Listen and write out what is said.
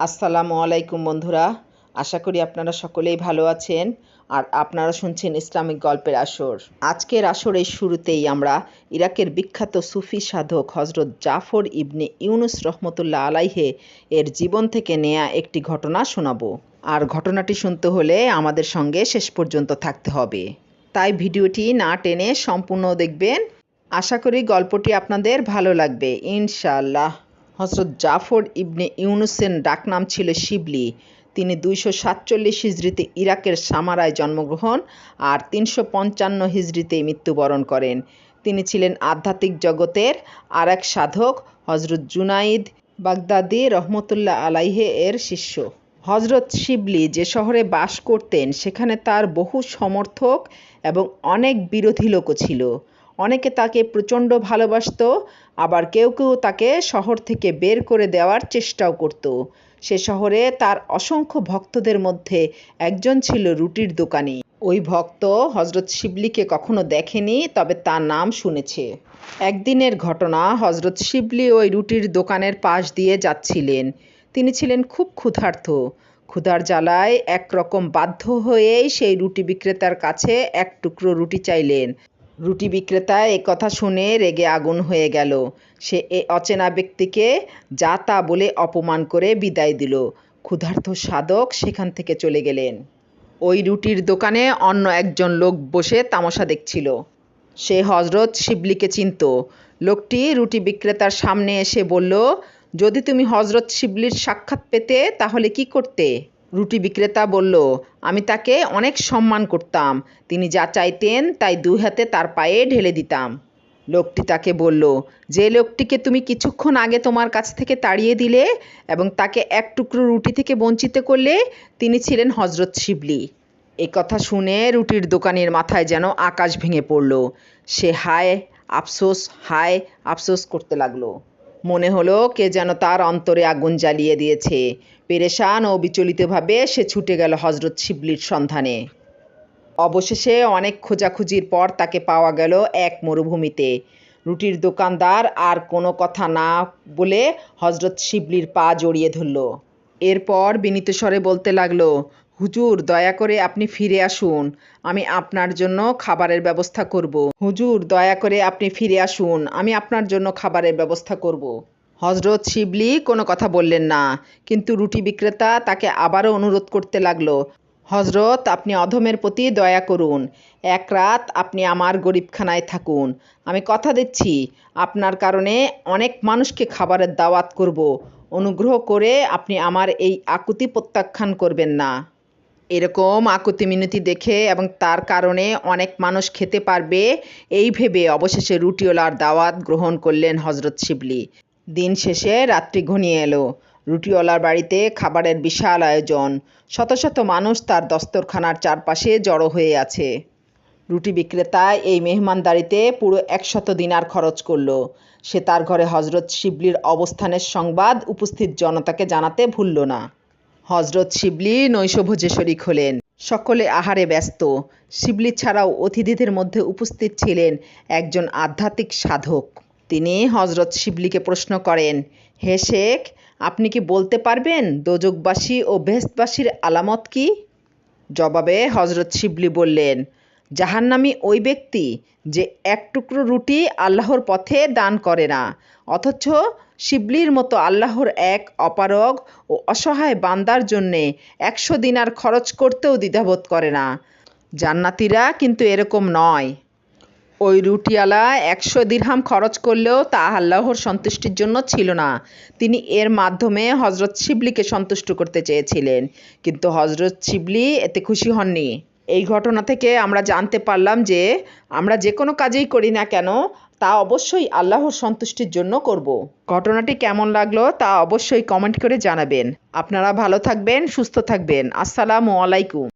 আসসালামু আলাইকুম বন্ধুরা, আশা করি আপনারা সকলেই ভালো আছেন আর আপনারা শুনছেন ইসলামিক গল্পের আসর। আজকের আসরের শুরুতেই আমরা ইরাকের বিখ্যাত সুফি সাধক হজরত জাফর ইবনে ইউনুস রহমতুল্লাহ আলাইহে এর জীবন থেকে নেয়া একটি ঘটনা শোনাবো। আর ঘটনাটি শুনতে হলে আমাদের সঙ্গে শেষ পর্যন্ত থাকতে হবে। তাই ভিডিওটি না টেনে সম্পূর্ণ দেখবেন। আশা করি গল্পটি আপনাদের ভালো লাগবে, ইনশাআল্লাহ। হজরত জাফর ইবনে ইউনুসের ডাকনাম ছিল শিবলি। তিনি দুইশো সাতচল্লিশ হিজড়িতে ইরাকের সামারায় জন্মগ্রহণ আর তিনশো পঞ্চান্ন হিজড়িতে মৃত্যুবরণ করেন। তিনি ছিলেন আধ্যাত্মিক জগতের আর এক সাধক হজরত জুনাইদ বাগদাদি রহমতুল্লাহ আলাইহে এর শিষ্য। হজরত শিবলি যে শহরে বাস করতেন, সেখানে তার বহু সমর্থক এবং অনেক বিরোধী লোকও ছিল। অনেকে তাকে প্রচণ্ড ভালোবাসত, আবার কেউ কেউ তাকে শহর থেকে বের করে দেওয়ার চেষ্টাও করত। সে শহরে তার অসংখ্য ভক্তদের মধ্যে একজন ছিল রুটির দোকানি। ওই ভক্ত হজরত শিবলিকে কখনো দেখেনি, তবে তার নাম শুনেছে। একদিনের ঘটনা হজরত শিবলি ওই রুটির দোকানের পাশ দিয়ে যাচ্ছিলেন। তিনি ছিলেন খুব ক্ষুধার্ত। ক্ষুধার জ্বালায় একরকম বাধ্য হয়েই সেই রুটি বিক্রেতার কাছে এক টুকরো রুটি চাইলেন। রুটি বিক্রেতা এ কথা শুনে রেগে আগুন হয়ে গেল। সে এ অচেনা ব্যক্তিকে যা তা বলে অপমান করে বিদায় দিল। ক্ষুধার্ত সাধক সেখান থেকে চলে গেলেন। ওই রুটির দোকানে অন্য একজন লোক বসে তামাশা দেখছিল। সে হজরত শিবলিকে চিনত। লোকটি রুটি বিক্রেতার সামনে এসে বলল, যদি তুমি হজরত শিবলির সাক্ষাৎ পেতে, তাহলে কি করতে? রুটি বিক্রেতা বলল, আমি তাকে অনেক সম্মান করতাম। তিনি যা চাইতেন তাই দুই হাতে তার পায়ে ঢেলে দিতাম। লোকটি তাকে বলল, যে লোকটিকে তুমি কিছুক্ষণ আগে তোমার কাছ থেকে তাড়িয়ে দিলে এবং তাকে এক টুকরো রুটি থেকে বঞ্চিত করলে, তিনি ছিলেন হজরত শিবলি। এ কথা শুনে রুটির দোকানের মাথায় যেন আকাশ ভেঙে পড়ল। সে হায়, আফসোস হায়, আফসোস করতে লাগল। মনে হলো কে যেন তার অন্তরে আগুন জ্বালিয়ে দিয়েছে। পেরেশান ও বিচলিতভাবে সে ছুটে গেল হজরত শিবলির সন্ধানে। অবশেষে অনেক খোঁজাখুঁজির পর তাকে পাওয়া গেল এক মরুভূমিতে। রুটির দোকানদার আর কোনো কথা না বলে হজরত শিবলির পা জড়িয়ে ধরল। এরপর বিনীত স্বরে বলতে লাগল হুজুর, দয়া করে আপনি ফিরে আসুন। আমি আপনার জন্য খাবারের ব্যবস্থা করব। হুজুর, দয়া করে আপনি ফিরে আসুন। আমি আপনার জন্য খাবারের ব্যবস্থা করব। হজরত শিবলি কোনো কথা বললেন না, কিন্তু রুটি বিক্রেতা তাকে আবারও অনুরোধ করতে লাগল হজরত আপনি অধমের প্রতি দয়া করুন। এক রাত আপনি আমার গরিবখানায় থাকুন। আমি কথা দিচ্ছি, আপনার কারণে অনেক মানুষকে খাবারের দাওয়াত করব। অনুগ্রহ করে আপনি আমার এই আকুতি প্রত্যাখ্যান করবেন না। এরকম আকুতি মিনতি দেখে এবং তার কারণে অনেক মানুষ খেতে পারবে এই ভেবে অবশেষে রুটিওলার দাওয়াত গ্রহণ করলেন হজরত শিবলি। দিন শেষে রাত্রি ঘনিয়ে এলো। রুটিওয়ালার বাড়িতে খাবারের বিশাল আয়োজন। শত শত মানুষ তার দস্তরখানার চারপাশে জড়ো হয়ে আছে। রুটি বিক্রেতা এই মেহমানদারিতে পুরো একশত দিনার খরচ করল। সে তার ঘরে হজরত শিবলির অবস্থানের সংবাদ উপস্থিত জনতাকে জানাতে ভুলল না। হজরত শিবলি নৈশভোজে শরিক হলেন। সকলে আহারে ব্যস্ত। শিবলি ছাড়াও অতিথিদের মধ্যে উপস্থিত ছিলেন একজন আধ্যাত্মিক সাধক। তিনি হজরত শিবলিকে প্রশ্ন করেন, হে শেখ, আপনি কি বলতে পারবেন দোজকবাসী ও বেহস্তবাসীর আলামত কি? জবাবে হজরত শিবলি বললেন, জাহান্নামি ওই ব্যক্তি যে এক টুকরো রুটি আল্লাহর পথে দান করে না, অথচ শিবলির মতো আল্লাহর এক অপারগ ও অসহায় বান্দার জন্যে একশো দিনার খরচ করতেও দ্বিধাবোধ করে না। জান্নাতিরা কিন্তু এরকম নয়। ওই রুটিওয়ালা একশো দিরহাম খরচ করলেও তা আল্লাহর সন্তুষ্টির জন্য ছিল না। তিনি এর মাধ্যমে হজরত শিবলিকে সন্তুষ্ট করতে চেয়েছিলেন। কিন্তু হজরত শিবলি এতে খুশি হননি। এই ঘটনা থেকে আমরা জানতে পারলাম যে আমরা যে কোনো কাজেই করি না কেন তা অবশ্যই আল্লাহর সন্তুষ্টির জন্য করব। ঘটনাটি কেমন লাগল তা অবশ্যই কমেন্ট করে জানাবেন। আপনারা ভালো থাকবেন, সুস্থ থাকবেন। আসসালামু আলাইকুম।